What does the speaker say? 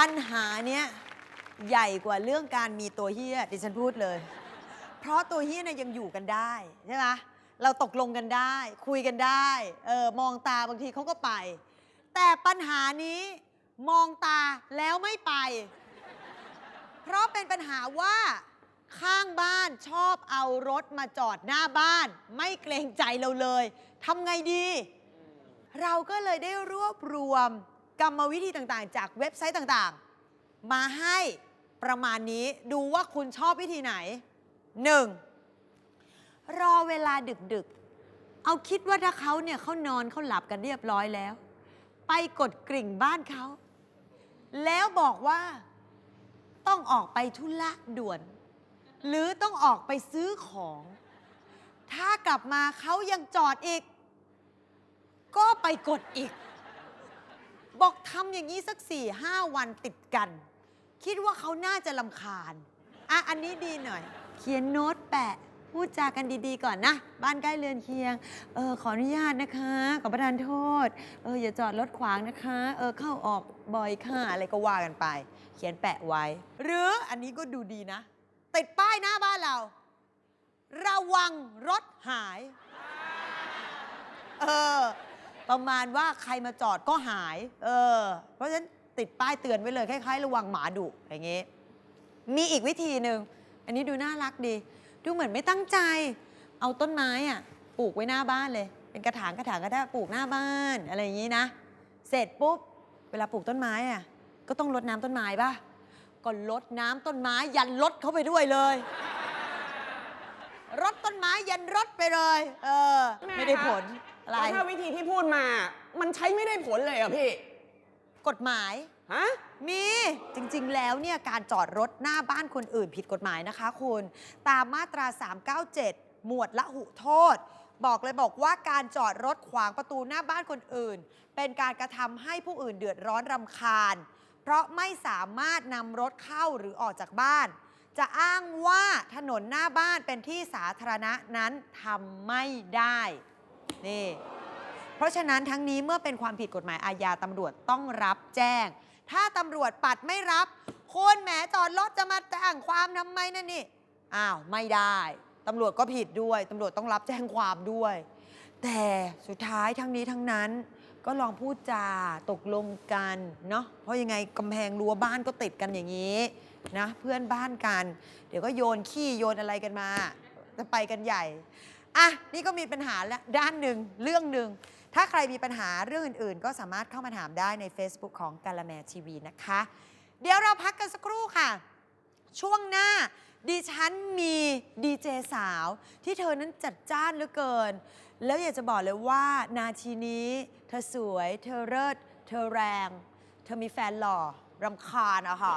ปัญหาเนี้ยใหญ่กว่าเรื่องการมีตัวเฮี้ยดิฉันพูดเลย เพราะตัวเฮี้ยเนี่ยยังอยู่กันได้ใช่ไหมเราตกลงกันได้ คุยกันได้เออมองตาบางทีเขาก็ไป แต่ปัญหานี้มองตาแล้วไม่ไป เพราะเป็นปัญหาว่าข้างบ้านชอบเอารถมาจอดหน้าบ้าน ไม่เกรงใจเราเลยทำไงดี เราก็เลยได้รวบรวม กรรมวิธีต่างๆ จากเว็บไซต์ต่างๆ มาให้ประมาณนี้ดูว่าคุณชอบวิธีไหน 1. รอเวลาดึกๆ เอาคิดว่าถ้าเขาเนี่ยเขานอนเขาหลับกันเรียบร้อยแล้ว ไปกดกริ่งบ้านเขา แล้วบอกว่า ต้องออกไปธุระด่วน หรือต้องออกไปซื้อของ ถ้ากลับมาเขายังจอดอีก ก็ไปกดอีก บอกทำอย่างนี้สักสี่ห้าวันติดกัน คิดว่าเขาน่าจะลำคาญ อะ อันนี้ดีหน่อย เขียนโน้ตแปะ พูดจากันดีๆก่อนนะ บ้านใกล้เรือนเคียง เออ ขออนุญาตนะคะ ขอประทานโทษ เออ อย่าจอดรถขวางนะคะ เออ เข้าออกบ่อยค่ะ อะไรก็ว่ากันไป เขียนแปะไว้ หรืออันนี้ก็ดูดีนะ ติดป้ายหน้าบ้านเรา ระวังรถหาย เออ ประมาณว่าใครมาจอดก็หาย เออ เพราะฉะนั้นติดป้ายเตือนไว้เลยคล้ายๆ ระวังหมาดุอย่างงี้ มีอีกวิธีหนึ่ง อันนี้ดูน่ารักดี ดูเหมือนไม่ตั้งใจ เอาต้นไม้อะปลูกไว้หน้าบ้านเลย เป็นกระถางกระถางก็ได้ปลูกหน้าบ้านอะไรอย่างนี้นะ เสร็จปุ๊บ เวลาปลูกต้นไม้อะก็ต้องรดน้ำต้นไม้ป่ะ ก็รดน้ำต้นไม้ยันรถเข้าไปด้วยเลย รดต้นไม้ยันรถไปเลย เออ ไม่ได้ผล อะไร แล้วถ้าวิธีที่พูดมา มันใช้ไม่ได้ผลเลยเหรอพี่ กฎหมาย ฮะ มีจริงๆ แล้วเนี่ยการจอดรถหน้าบ้านคนอื่นผิดกฎหมายนะคะคุณ ตามมาตรา 397 หมวดละหุโทษ บอกเลยบอกว่าการจอดรถขวางประตูหน้าบ้านคนอื่น เป็นการกระทำให้ผู้อื่นเดือดร้อนรำคาญ เพราะไม่สามารถนำรถเข้าหรือออกจากบ้าน จะอ้างว่าถนนหน้าบ้านเป็นที่สาธารณะนั้นทำไม่ได้ นี่ เพราะฉะนั้นทั้งนี้เมื่อเป็นความผิดกฎหมายอาญาตำรวจต้องรับแจ้ง ถ้าตำรวจปัดไม่รับคนแหมจอดรถจะมาแจ้งความทำไมนั่นนี่อ้าวไม่ได้ตำรวจก็ผิดด้วยตำรวจต้องรับแจ้งความด้วย แต่สุดท้ายทั้งนี้ทั้งนั้นก็ลองพูดจาตกลงกันเนาะเพราะยังไงกำแพงรั้วบ้านก็ติดกันอย่างนี้นะเพื่อนบ้านกัน เดี๋ยวก็โยนขี้โยนอะไรกันมา จะไปกันใหญ่ อะนี่ก็มีปัญหาและด้านหนึ่งเรื่องหนึ่ง ถ้าใครมีปัญหาเรื่องอื่นๆ ก็สามารถเข้ามาถามได้ใน Facebook ของกาละแมทีวีนะคะ เดี๋ยวเราพักกันสักครู่ค่ะ ช่วงหน้าดิฉันมีดีเจสาว ที่เธอนั้นจัดจ้านเหลือเกิน แล้วอยากจะบอกเลยว่านาทีนี้ เธอสวย เธอเลิศเธอแรง เธอมีแฟนหล่อรำคาญอะค่ะ